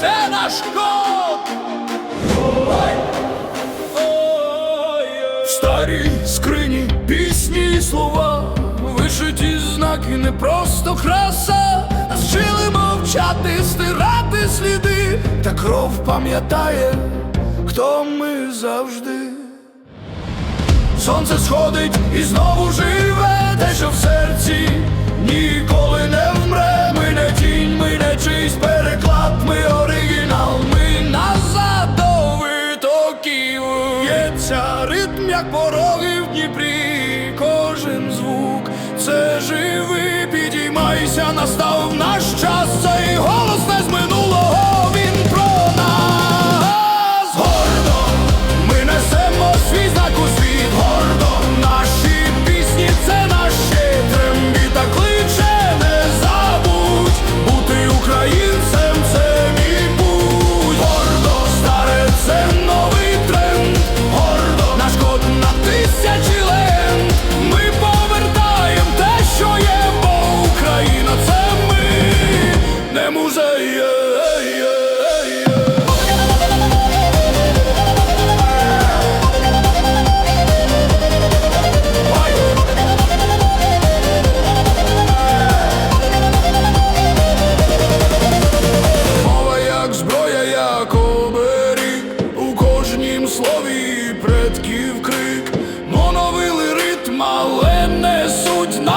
Це наш кот! В старій скрині пісні і слова, вишиті знаки, не просто краса, Зжили мовчати, стирати сліди, та кров пам'ятає, хто ми завжди. Сонце сходить і знову живе, те, що в серці. Як пороги в Дніпрі, кожен звук це живий, підіймайся, настав наш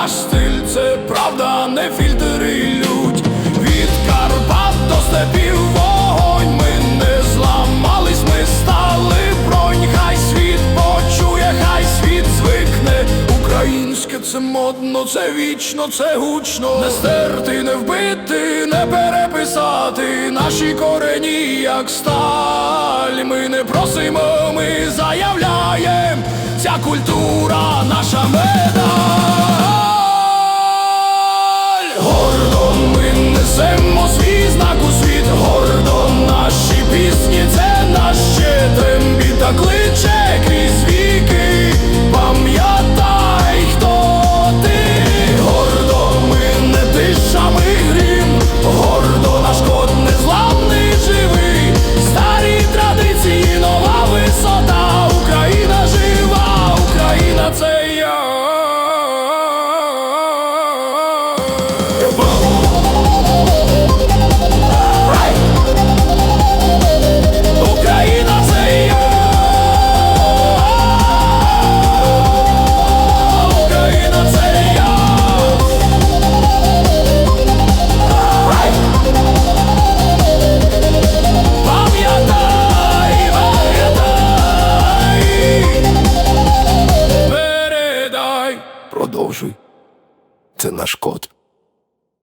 Наш стиль це правда, не фільтр і лють. Від Карпат до степів вогонь Ми не зламались, ми стали бронь. Хай світ почує, хай світ звикне. Українське це модно, це вічно, це гучно. Не стерти, не вбити, не переписати. Наші корені, як сталь Ми не просимо, ми заявляєм. Ця культура наша медаль Продовжуй. Це наш код.